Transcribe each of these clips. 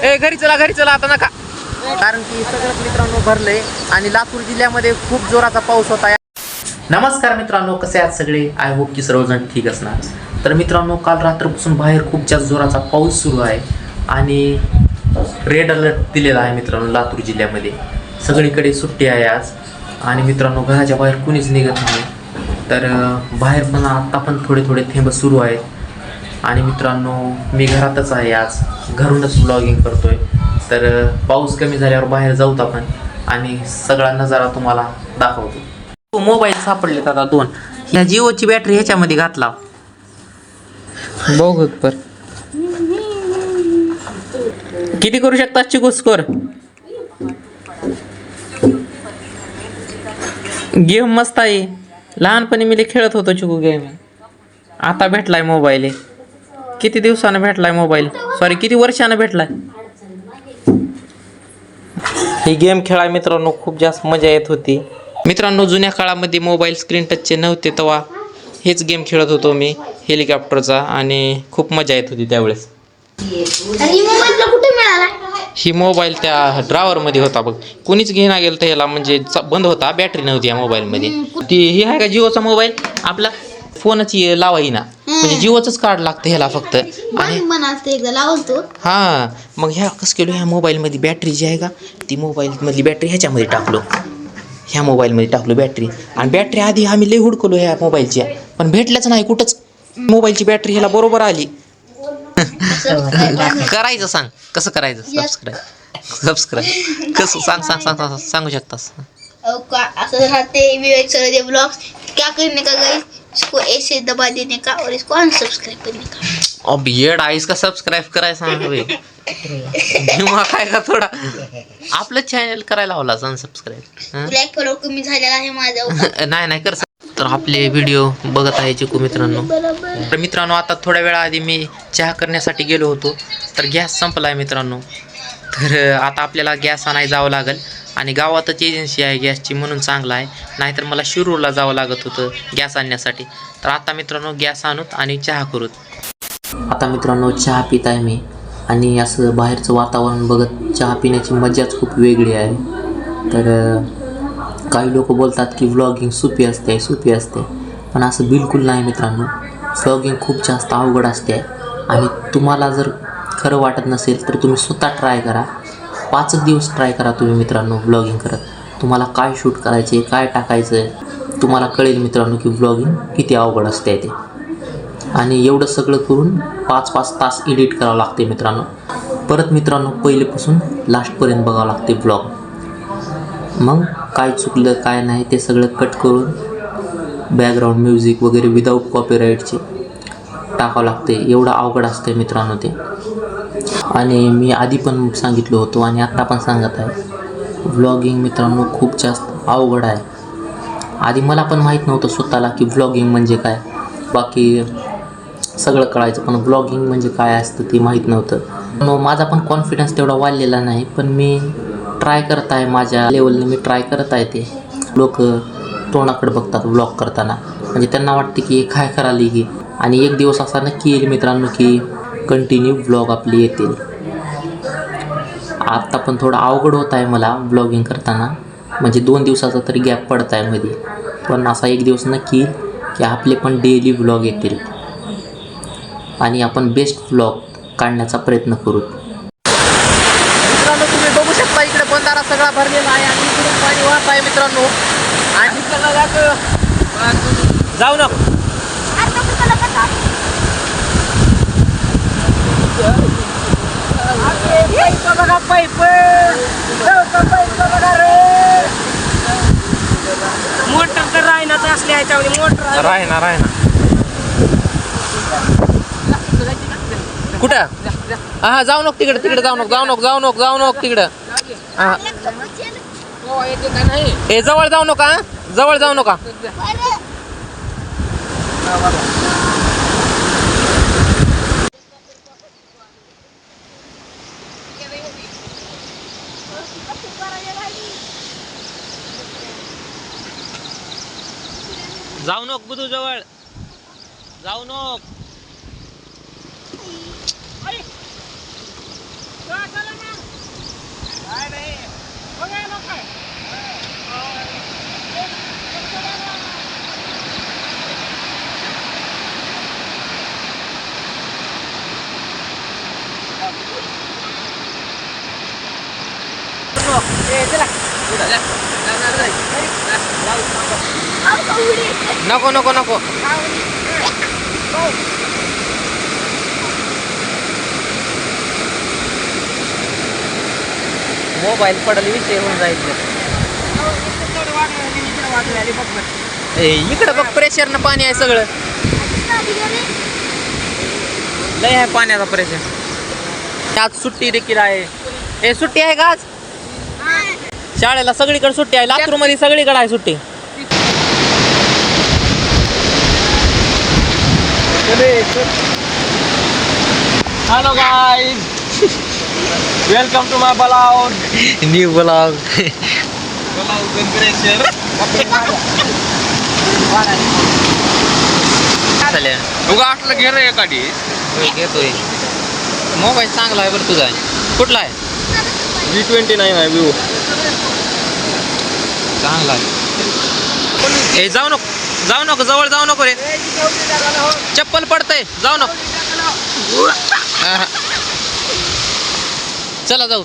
ए घरी चला घरी चला आता नका. कारण की सगळंच मित्रांनो भरले आणि लातूर जिल्ह्यामध्ये खूप जोराचा पाऊस होता नमस्कार मित्रांनो कसे आहात सगळे? आय होप की सर्वजण ठीक असणार. तर मित्रांनो काल रात्रपासून बाहेर खूप जास्त जोराचा पाऊस सुरू आहे आणि रेड अलर्ट दिलेला आहे मित्रांनो लातूर जिल्ह्यामध्ये. सगळीकडे सुट्टी आहे आज आणि मित्रांनो घराच्या बाहेर कुणीच निघत नाही. तर बाहेर पण आत्ता पण थोडे थोडे थेंब सुरू आहेत. आणि मित्रांनो मी घरातच आहे आज. घरूनच ब्लॉगिंग करतोय. तर पाऊस कमी झाल्यावर बाहेर जाऊत आपण आणि सगळा नजारा तुम्हाला दाखवतो. हो, मोबाईल सापडलेत आता दोन. ह्या जिओची बॅटरी ह्याच्यामध्ये घातला. बघ पर. किती करू शकतात चिकू स्कोर गेम मस्त आहे. लहानपणी मी खेळत होतो चिकू गेम आता भेटलाय मोबाईल किती दिवसानं भेटलाय मोबाईल? सॉरी किती वर्षानं भेटलाय? ही गेम खेळाय मित्रांनो खूप जास्त मजा येत होती. मित्रांनो जुन्या काळामध्ये मोबाईल स्क्रीन टचचे नव्हते तेव्हा हेच गेम खेळत होतो मी हेलिकॉप्टरचा आणि खूप मजा येत होती त्यावेळेस. आणि मोबाईलला कुठे मिळाला? ही मोबाईल त्या ड्रावरमध्ये होता बघ. कोणीच घेणा गेलं तर ह्याला म्हणजे च- बंद होता बॅटरी नव्हती या मोबाईलमध्ये. ती ही आहे का जिओचा मोबाईल? आपला? फोनची लावाई ना म्हणजे जिओचंच कार्ड लागतं ह्याला फक्त. आणि हा मग ह्या कसं केलो ह्या मोबाईलमध्ये बॅटरी जी आहे का ती मोबाईलमधली बॅटरी ह्याच्यामध्ये टाकलो. ह्या मोबाईलमध्ये टाकलो बॅटरी. आणि बॅटरी आधी आम्ही लई हुडकलो ह्या मोबाईलच्या पण भेटल्याच नाही कुठंच. मोबाईलची बॅटरी ह्याला बरोबर आली. करायचं सांग कसं करायचं? सबस्क्राईब सबस्क्राईब कसं सांग सांग सांग सांग सांगू शकतास? असं राहते विवेक सर दे ब्लॉग्स क्या करने का गाइस इसको ऐसे दबा देने का और इसको अनसब्सक्राइब करने का। अब येड आईस का सबस्क्राईब करायचं सांग बे. दिमाग आहे का थोडा? आपलं चॅनल करायला हवला सबस्क्राईब ब्लॅक फॉलो कमी झालेला आहे माझा. नाही नाही कर. तर आपले व्हिडिओ बघत आहे चिकू मित्रांनो. तर मित्रांनो आता थोड्या वेळा आधी मी चहा करण्यासाठी गेलो होतो. तर गॅस संपला आहे मित्रांनो. तर आता आपल्याला गॅस आणायला जावं लागेल. आणि गावातच एजन्सी आहे गॅसची म्हणून चांगला आहे. नाहीतर मला शिरूरला जावं लागत होतं गॅस आणण्यासाठी. तर आता मित्रांनो गॅस आणूत आणि चहा करूत. आता मित्रांनो चहा पित आहे मी आणि असं बाहेरचं वातावरण बघत चहा पिण्याची मजाच खूप वेगळी आहे. तर काही लोक बोलतात की व्लॉगिंग सोपी असते सोपी असते. पण असं बिलकुल नाही मित्रांनो. व्लॉगिंग खूप जास्त अवघड असते आणि तुम्हाला जर खरं वाटत नसेल तर तुम्ही स्वतः ट्राय करा. पाचच दिवस ट्राय करा तुम्ही मित्रांनो व्लॉगिंग करत. तुम्हाला काय शूट करायचे काय टाकायचं आहे तुम्हाला कळेल मित्रांनो की व्लॉगिंग किती अवघड असते ते. आणि एवढं सगळं करून पाच पाच तास एडिट करावं लागते मित्रांनो. परत मित्रांनो पहिलेपासून लास्टपर्यंत बघावं लागते ब्लॉग मग काय चुकलं काय नाही ते सगळं कट करून बॅकग्राऊंड म्युझिक वगैरे विदाऊट कॉपीराईटचे टाकावं लागते एवढं अवघड असतं मित्रांनो ते. आणि मी आधी पण सांगितलं होतो आणि आत्ता पण सांगत आहे. व्लॉगिंग मित्रांनो खूप जास्त अवघड आहे. आधी मला पण माहीत नव्हतं स्वतःला की व्लॉगिंग म्हणजे काय. बाकी सगळं कळायचं पण ब्लॉगिंग म्हणजे काय असतं ते माहीत नव्हतं. मग माझा पण कॉन्फिडन्स तेवढा वाढलेला नाही पण मी ट्राय करत आहे माझ्या लेवलने मी ट्राय करत आहे ते. लोक तोंडाकडे बघतात ब्लॉग करताना. म्हणजे त्यांना वाटते की हे काय कराली की आणि एक दिवस असा नक्की येईल मित्रांनो की कंटिन्यू ब्लॉग आपले येतील. आत्ता पण थोडं अवघड होत आहे मला ब्लॉगिंग करताना. म्हणजे दोन दिवसाचा तरी गॅप पडत आहे मध्ये. पण असा एक दिवस नक्की की आपले पण डेली ब्लॉग येतील. आणि आपण बेस्ट ब्लॉग काढण्याचा प्रयत्न करू. मित्रांनो तुम्ही बघू शकता इकडे बंधारा सगळा भरलेला आहे आणि इकडून पाणी वाहत आहे मित्रांनो. आणि जाऊ नको बघा पाईप मोटर तर राहणार असले ह्याच्यामध्ये आहे ना ना. कुठं? हा जाऊ नको तिकडे तिकडे जाऊ नको जाऊ नको जाऊ नको जाऊ नको तिकडं. हा हे जवळ जाऊ नका जवळ जाऊ नका. जाऊ नको बुधू जवळ. जाऊ नको. Thế là, thế là, thế là. नको नको नको. मोबाईल पडली विषय होऊन जायचं ए इकडं बघ प्रेशरनं पाणी आहे सगळं. लय आहे पाण्याचा प्रेशर आज सुट्टी देखील आहे. हे सुट्टी आहे का आज? शाळेला सगळीकडे सुट्टी आहे. लातूरमध्ये सगळीकडे आहे सुट्टी. Hello guys welcome to my beloved new blog चालेल उगा असलं घे रे एखादी. घेतोय मोबाईल चांगला आहे बरं तुझा. कुठला आहे? व्ही ट्वेंटी नाईन आहे व्यू चांगला जाऊ नको जाऊ नको जवळ जाऊ नको रे. चप्पल पडतंय जाऊ नको. चला जाऊ.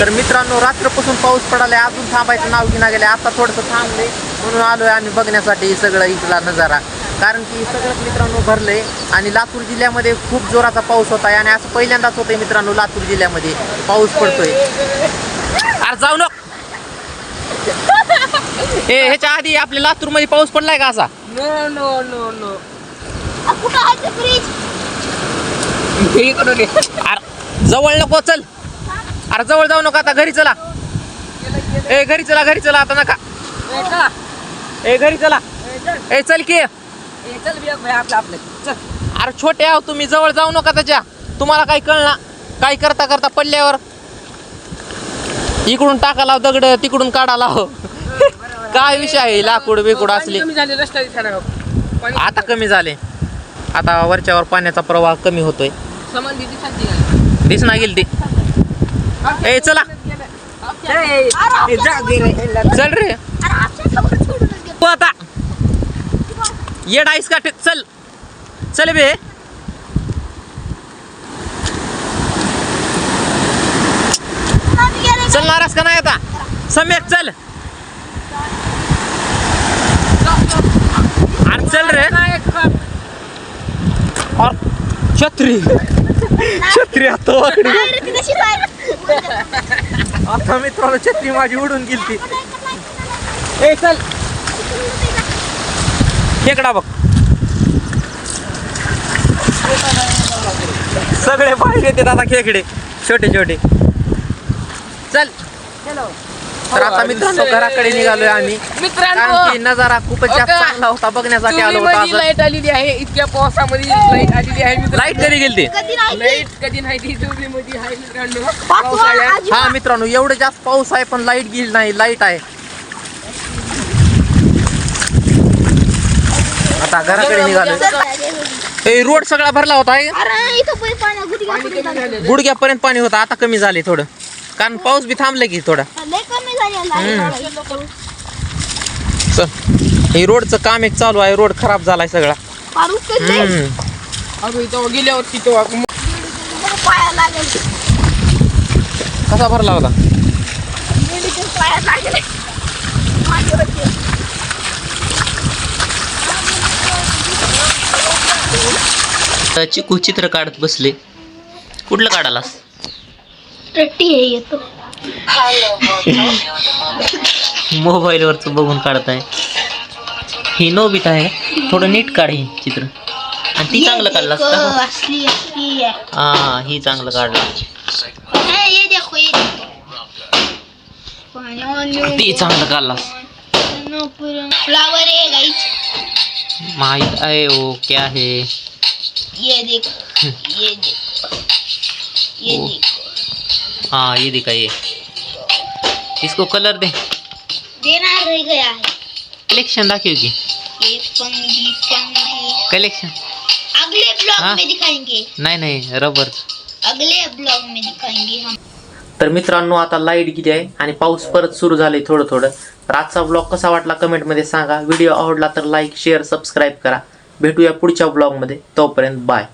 तर मित्रांनो रात्रपासून पाऊस पडालाय अजून थांबायचं नाव घेणं गेले आता थोडंसं थांबले म्हणून आलोय आम्ही बघण्यासाठी सगळं इथला नजारा. कारण की सगळंच मित्रांनो भरले आणि लातूर जिल्ह्यामध्ये खूप जोराचा पाऊस होता आणि असं पहिल्यांदाच होतंय मित्रांनो लातूर जिल्ह्यामध्ये. पाऊस पडतोय. अरे जाऊ नको. हे ह्याच्या आधी आपल्या लातूरमध्ये पाऊस पडलाय का असा? नो नो नो नो कुठं आहे ते फ्रीज इकडून ये. अरे जवळ नको चल. अरे जवळ जाऊ नको आता घरी चला. ए घरी चला घरी चला आता नका. ए, चला. ए घरी चला. ए, चल. ए चल की. ए, चल बिया भाई आपलं आपलं. चल. अरे छोटे आहो तुम्ही जवळ जाऊ नका त्याच्या. तुम्हाला काही कळणार काय करता करता पडल्यावर. इकडून टाका लाव दगड तिकडून काढा लाव. काय विषय आहे? लाकूड बिकूड असले. आता कमी. झाले. आता वरच्यावर पाण्याचा प्रवाह कमी होतोय. दिसना गेली. ती ए चला. चल रे. तू आता. येड आईस का चल. चल बे. आम्ही गेले. चल नाराज का नाही आता? सम्यक चल. चल रे. और छत्री. छत्री आता आता मित्राला छत्री माझी उडून गेली ए चल. खेकडा बघ. सगळे पाहिजे ते आता खेकडे. छोटे छोटे. चल. तर आता मित्रांनो घराकडे निघालोय आम्ही. मित्रांनो कारण की नजारा खूपच जास्त. चांगला होता बघण्यासाठी आलो होता लाइट आलेली आहे इतक्या पावसामध्ये लाइट आलेली आहे मित्रांनो. लाइट कधी गेली कधी नाही ती. लाइट कधी नाही ती चुलीमध्ये आहे मित्रांनो. पावसाळ्यात. हा मित्रांनो एवढं जास्त पाऊस आहे पण लाइट गेली नाही लाइट आहे. आता घराकडे निघालो ए रोड सगळा भरला होता आहे अरे इथं पण पाण्या गुडघ्या पाणी कमी झालेलं गुडघ्यापर्यंत पाणी होतं आता कमी झाले थोडं. कारण पाऊस बी थांबलं की थोडा. लय कमी झाली आहे चल हे रोडचं काम एक चालू आहे रोड खराब झालाय सगळा. हम्म. अगं इथं पाया लागेल. कसा भरला होता पाया लागेल. चिकू चित्र काढत बसले. कुठलं काढालास रट्टी हे येतो मोबाईलवरच बघून काढताय. ही नोबित आहे. थोडं नीट काढ हे चित्र. आणि ती चांगलं काढलास देखो, का? असली असली है हा ही चांगलं काढलं. हाँ, ये देखो ये देखो. ती चांगलं काढलास. फ्लावर है गाइस माहीत आहे ओ क्या है ये देखो ये देखो ये. देखो. हाँ ये दिखा ये। इसको कलर दे। देना रह गया है। कलेक्शन दाखियो की। ये पंगी पंगी कलेक्शन अगले ब्लॉग हाँ? में दिखाएंगे। नाही नाही रबर अगले ब्लॉग में दिखाएंगे हम। तर मित्रांनो आता लाइट गेली आहे आणि पाऊस परत सुरू झाले थोडं थोडं तर आजचा ब्लॉग कसा वाटला कमेंटमध्ये सांगा. व्हिडिओ आवडला तर लाईक शेअर सबस्क्राईब करा. भेटूया पुढच्या ब्लॉगमध्ये तोपर्यंत बाय